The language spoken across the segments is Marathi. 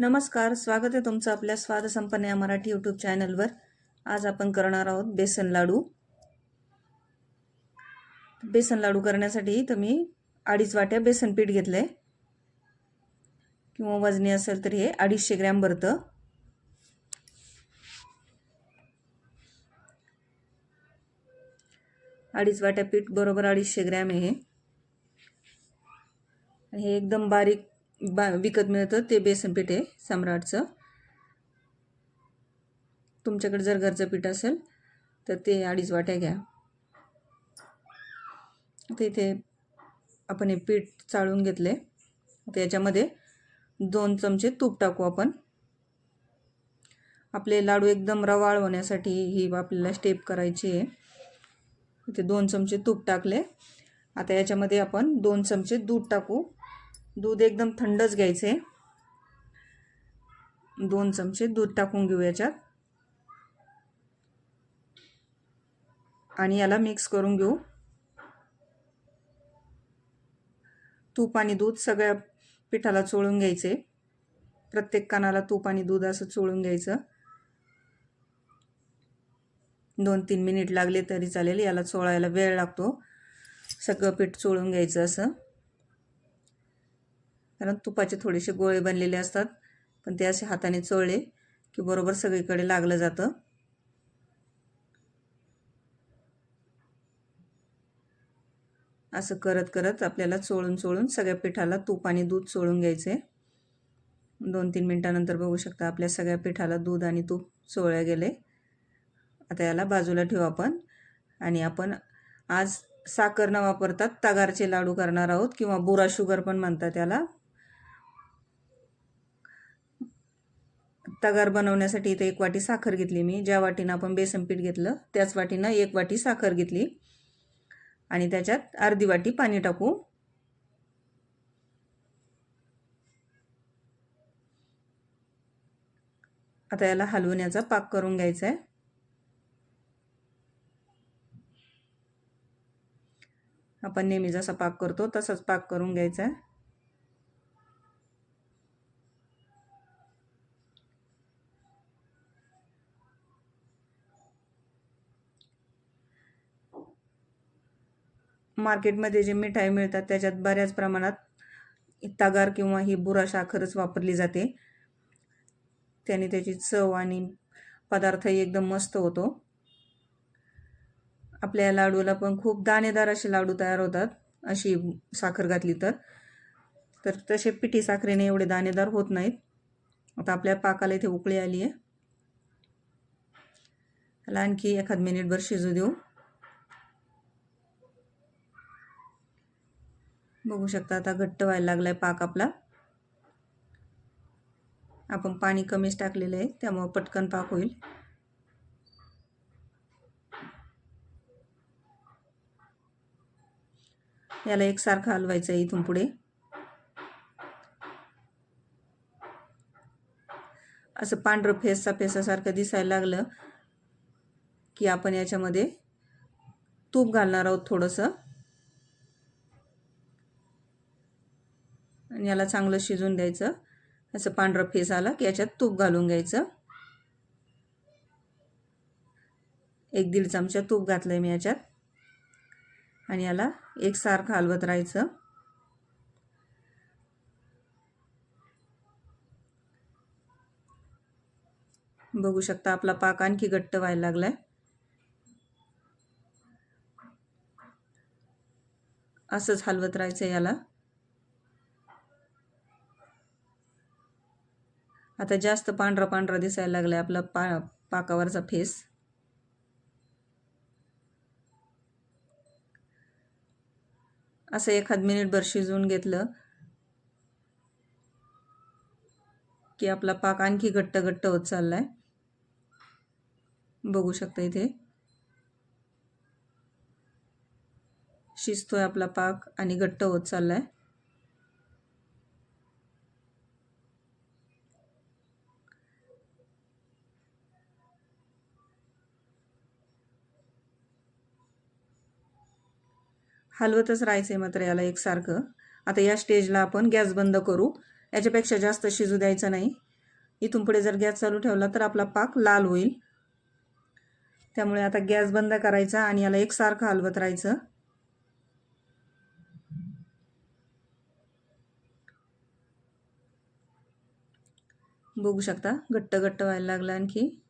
नमस्कार स्वागत आहे तुमचं आपल्या स्वाद संपन्न या मराठी यूट्यूब चॅनलवर आज आपण करणार आहोत बेसन लाडू. बेसन लाडू करण्यासाठी तुम्ही अडीच वाट्या बेसन पीठ घेतलं आहे किंवा वजनी असेल तर हे अडीचशे ग्रॅम भरतं. अडीच वाट्या पीठ बरोबर अडीचशे ग्रॅम आहे हे एकदम बारीक बा विकत मिळतं ते बेसन पीठ आहे सम्राटचं. तुमच्याकडे जर घरचं पीठ असेल तर ते अडीच वाट्या घ्या. तर इथे आपण हे पीठ चाळून घेतले. आता याच्यामध्ये दोन चमचे तूप टाकू आपण. आपले लाडू एकदम रवाळ होण्यासाठी ही आपल्याला स्टेप करायची आहे. इथे दोन चमचे तूप टाकले. आता याच्यामध्ये आपण दोन चमचे दूध टाकू. दूध एकदम थंडच घ्यायचे दोन चमचे दूध टाकून घेऊ याच्यात. आणि याला मिक्स करून घेऊ. तूप आणि दूध सगळ्या पिठाला चोळून घ्यायचे. प्रत्येक कानाला तूप आणि दूध असं चोळून घ्यायचं. दोन तीन मिनिट लागले तरी चालेल याला चोळायला वेळ लागतो. सगळं पीठ चोळून घ्यायचं असं. कारण तुपाचे थोडेसे गोळे बनलेले असतात पण ते असे हाताने चोळले की बरोबर सगळीकडे लागलं जातं. असं करत करत आपल्याला चोळून चोळून सगळ्या पिठाला तूप आणि दूध चोळून घ्यायचे. दोन तीन मिनटानंतर बघू शकता आपल्या सगळ्या पिठाला दूध आणि तूप चोळल्या गेले. आता याला बाजूला ठेवू आपण. आणि आपण आज साखर न वापरतात तगारचे लाडू करणार आहोत किंवा बुरा शुगर पण म्हणतात त्याला तगार बनवण्यासाठी इथे एक वाटी साखर घेतली मी. ज्या वाटीनं आपण बेसन पीठ घेतलं त्याच वाटीनं एक वाटी साखर घेतली. आणि त्याच्यात अर्धी वाटी पाणी टाकू. आता याला हलवण्याचा पाक करून घ्यायचा आहे आपण नेहमी जसा पाक करतो तसाच पाक करून घ्यायचा आहे मार्केटमध्ये जे मिठाई मिळतात त्याच्यात बऱ्याच प्रमाणात तागार किंवा ही बुरा साखरच वापरली जाते. त्याने त्याची चव आणि पदार्थही एकदम मस्त होतो. आपल्या लाडूला पण खूप दाणेदार असे लाडू तयार होतात अशी साखर घातली तर. तर तसे पिठी साखरेने एवढे दाणेदार होत नाहीत. आता आपल्या पाकाला इथे उकळी आली आहे त्याला आणखी एखाद मिनिटभर शिजू देऊ. बघू शकता आता घट्ट व्हायला लागला आहे पाक आपला. आपण पाणी कमीच टाकलेलं आहे त्यामुळं पटकन पाक होईल. याला एकसारखं हलवायचं आहे इथून पुढे. असं पांढरं फेसचा फेसासारखं दिसायला लागलं की आपण याच्यामध्ये तूप घालणार आहोत थोडंसं. आणि याला चांगलं शिजून द्यायचं. असं पांढरं फेस आला की याच्यात तूप घालून घ्यायचं. एक दीड चमचा तूप घातलं आहे मी याच्यात. आणि याला एकसारखं हलवत राहायचं. बघू शकता आपला पाक आणखी घट्ट व्हायला लागलाय. असंच हलवत राहायचं याला. आता जास्त पांढरा पांढरा दिसायला लागलाय आपला पा पाकावरचा फेस. असं एखाद मिनिटभर शिजवून घेतलं की आपला पाक आणखी घट्ट घट्ट होत चाललाय. बघू शकता इथे. शिजतोय आपला पाक आणि घट्ट होत चाललाय. हलवतच राहायचं आहे मात्र याला एकसारखं. आता या स्टेजला आपण गॅस बंद करू. याच्यापेक्षा जास्त शिजू द्यायचं नाही. इथून पुढे जर गॅस चालू ठेवला तर आपला पाक लाल होईल. त्यामुळे आता गॅस बंद करायचा आणि याला एकसारखं हलवत राहायचं. बघू शकता घट्ट घट्ट व्हायला लागला आणखी.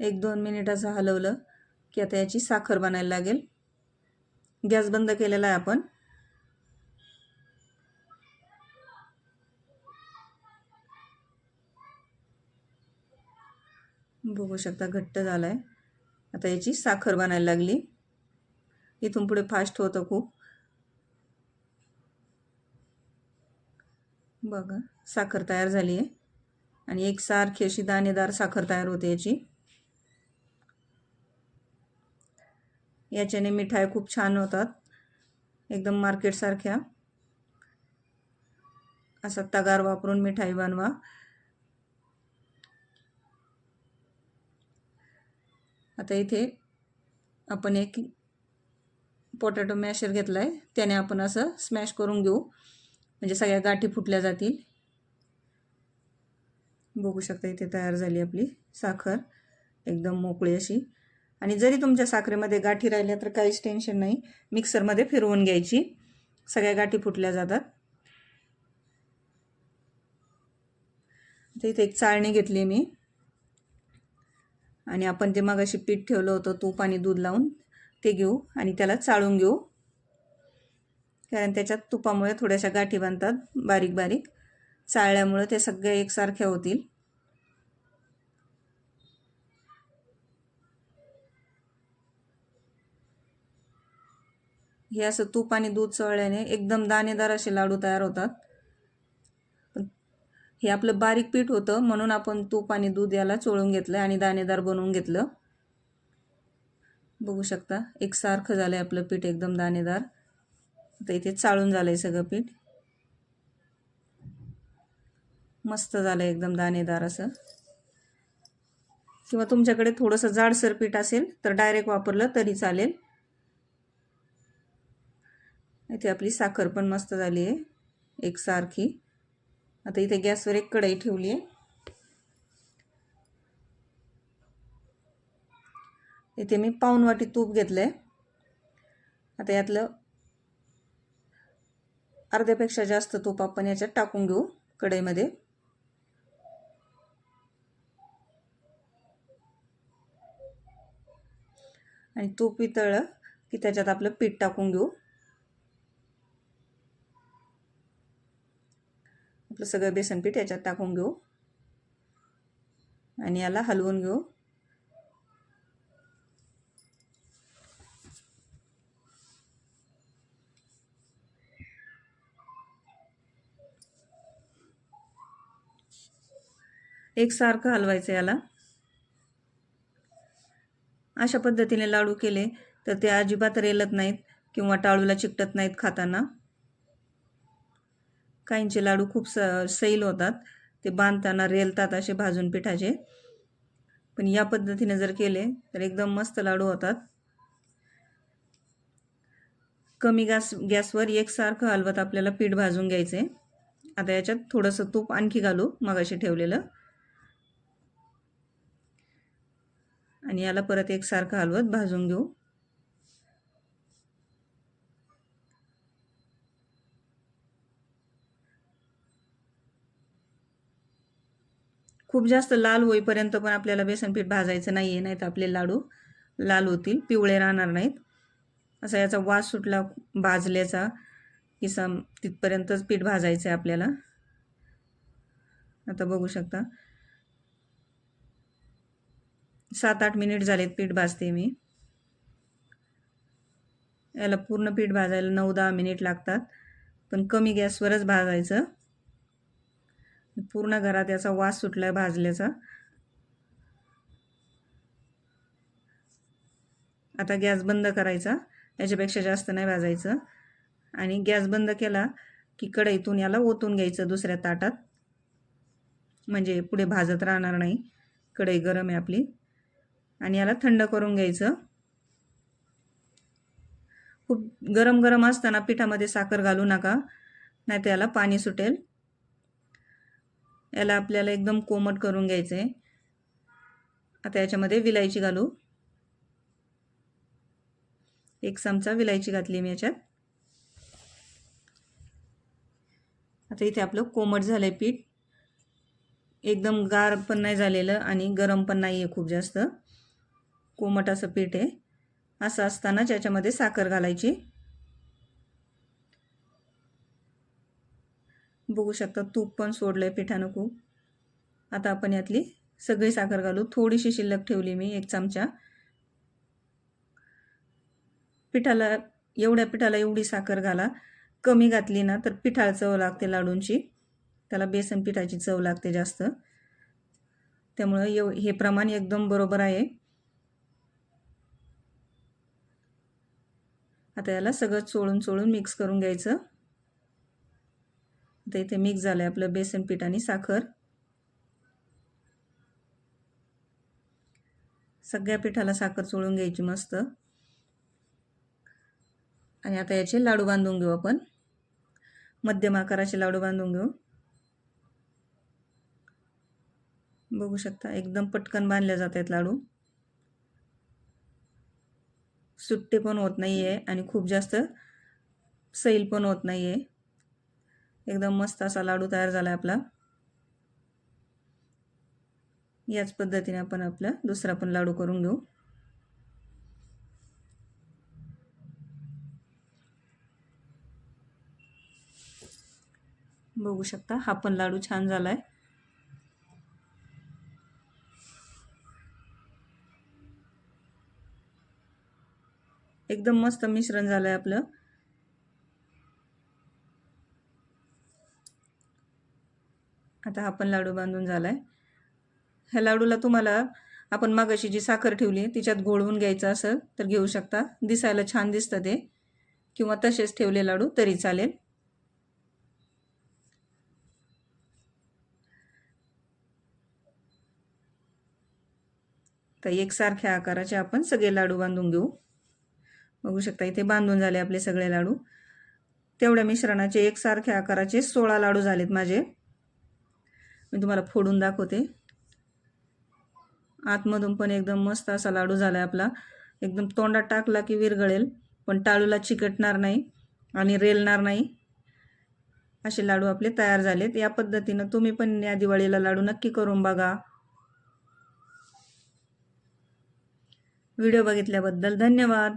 एक दोन मिनिट असं हलवलं की आता याची साखर बनायला लागेल. गॅस बंद केलेला आहे आपण. बघू शकता घट्ट झाला आहे आता याची साखर बनायला लागली. इथून पुढे फास्ट होतं खूप. बघा साखर तयार झाली आहे आणि एक सारखी अशी दाणेदार साखर तयार होते याची. याच्याने मिठाई खूप छान होतात. एकदम मार्केटसारख्या. असा तगार वापरून मिठाई बनवा. आता इथे आपण एक पोटॅटो मॅशर घेतला आहे त्याने आपण असं स्मॅश करून घेऊ. म्हणजे सगळ्या गाठी फुटल्या जातील. बघू शकता इथे तयार झाली आपली साखर. एकदम मोकळी अशी. आणि जरी तुमच्या साखरेमध्ये गाठी राहिल्या तर काहीच टेन्शन नाही. मिक्सरमध्ये फिरवून घ्यायची. सगळ्या गाठी फुटल्या जातात. तर इथे एक चाळणी घेतली मी. आणि आपण ते मगाशी पीठ ठेवलं होतं तूप आणि दूध लावून. ते घेऊ आणि त्याला चाळून घेऊ. कारण त्याच्यात तुपामुळे थोड्याशा गाठी बांधतात बारीक बारीक चाळल्यामुळे ते सगळे एकसारख्या होतील. हे असं तूप आणि दूध चळल्याने एकदम दाणेदार असे लाडू तयार होतात. हे आपलं बारीक पीठ होतं म्हणून आपण तूप आणि दूध याला चोळून घेतलं आणि दाणेदार बनवून घेतलं. बघू शकता एकसारखं झालं आहे आपलं पीठ एकदम दाणेदार. आता इथे चाळून झालं आहे सगळं पीठ. मस्त झालं आहे एकदम दाणेदार असं. किंवा तुमच्याकडे थोडंसं जाडसर पीठ असेल तर डायरेक्ट वापरलं तरी चालेल. इथे आपली साखर पण मस्त झाली आहे एकसारखी आता इथे गॅसवर एक कढई ठेवली आहे. इथे मी पाऊन वाटी तूप घेतलं आहे आता यातलं अर्ध्यापेक्षा जास्त तूप आपण याच्यात टाकून घेऊ कढईमध्ये. आणि तूप वितळलं की त्याच्यात आपलं पीठ टाकून घेऊ. आपलं सगळं बेसन पीठ याच्यात टाकून घेऊ. आणि याला हलवून घेऊ. एकसारखं हलवायचं याला. अशा पद्धतीने लाडू केले तर ते अजिबात रेलत नाहीत किंवा टाळूला चिकटत नाहीत खाताना. काहींचे लाडू खूप स सैल होतात. ते बांधताना रेलतात असे भाजून पिठाचे. पण या पद्धतीने जर केले तर एकदम मस्त लाडू होतात. कमी गॅस गॅसवर एकसारखं हलवत आपल्याला पीठ भाजून घ्यायचे. आता याच्यात थोडंसं तूप आणखी घालू मगाशी ठेवलेलं. आणि याला परत एकसारखं हलवत भाजून घेऊ. खूप जास्त लाल होईपर्यंत पण आपल्याला बेसन पीठ भाजायचं नाही आहे नाही तर आपले लाडू लाल होतील पिवळे राहणार नाहीत. असा याचा वास सुटला भाजल्याचा की सम तिथपर्यंतच पीठ भाजायचं आहे आपल्याला. आता बघू शकता. सात आठ मिनिट झालेत पीठ भाजते मी. याला पूर्ण पीठ भाजायला नऊ दहा मिनिट लागतात. पण कमी गॅसवरच भाजायचं. पूर्ण घरात याचा वास सुटला आहे भाजल्याचा. आता गॅस बंद करायचा. याच्यापेक्षा जास्त नाही भाजायचं. आणि गॅस बंद केला की कढईतून याला ओतून घ्यायचं दुसऱ्या ताटात. म्हणजे पुढे भाजत राहणार नाही. कढई गरम आहे आपली. आणि याला थंड करून घ्यायचं. खूप गरम गरम असताना पिठामध्ये साखर घालू नका. नाही तर याला पाणी सुटेल. याला आपल्याला एकदम कोमट करून घ्यायचं आहे आता याच्यामध्ये विलायची घालू. एक चमचा विलायची घातली मी याच्यात. आता इथे आपलं कोमट झालं आहे पीठ. एकदम गार पण नाही झालेलं आणि गरम पण नाही आहे खूप जास्त. कोमट असं पीठ आहे. असं असताना याच्यामध्ये साखर घालायची. बघू शकता तूप पण सोडलं आहे पिठानं खूप. आता आपण यातली सगळी साखर घालू. थोडीशी शिल्लक ठेवली मी एक चमचा. पिठाला एवढ्या पिठाला एवढी साखर घाला. कमी घातली ना तर पिठाळ चव लागते लाडूंची. त्याला बेसन पिठाची चव लागते जास्त. त्यामुळं एव हे प्रमाण एकदम बरोबर आहे. आता याला सगळं चोळून चोळून मिक्स करून घ्यायचं. आता इथे मिक्स झालं आहे आपलं बेसन पीठ आणि साखर. सगळ्या पिठाला साखर चोळून घ्यायची मस्त. आणि आता याचे लाडू बांधून घेऊ आपण. मध्यम आकाराचे लाडू बांधून घेऊ. बघू शकता एकदम पटकन बांधले जात आहेत लाडू. सुट्टे पण होत नाही आहे आणि खूप जास्त सैल पण होत नाही आहे एकदम मस्त असा लाडू तयार झाला आहे आपला. याच पद्धतीने आपण आपला दुसरा पण लाडू करून घेऊ. बघू शकता हा पण लाडू छान झाला आहे एकदम मस्त मिश्रण झालं आहे आपलं. आता हा पण लाडू बांधून झाला आहे ह्या लाडूला तुम्हाला आपण मागाशी जी साखर ठेवली तिच्यात घोळवून घ्यायचं असं तर घेऊ शकता. दिसायला छान दिसतं ते. किंवा तसेच ठेवले लाडू तरी चालेल. तर एकसारख्या आकाराचे आपण सगळे लाडू बांधून घेऊ. बघू शकता इथे बांधून झाले आपले सगळे लाडू. तेवढ्या मिश्रणाचे एकसारख्या आकाराचे सोळा लाडू झालेत माझे. मी तुम्हाला फोडून दाखवते. आतमधून पण एकदम मस्त असा लाडू झाला आहे आपला. एकदम तोंडात टाकला की विरगळेल पण टाळूला चिकटणार नाही आणि रेलणार नाही. असे लाडू आपले तयार झालेत. या पद्धतीनं तुम्ही पण या दिवाळीला लाडू नक्की करून बघा. व्हिडिओ बघितल्याबद्दल धन्यवाद.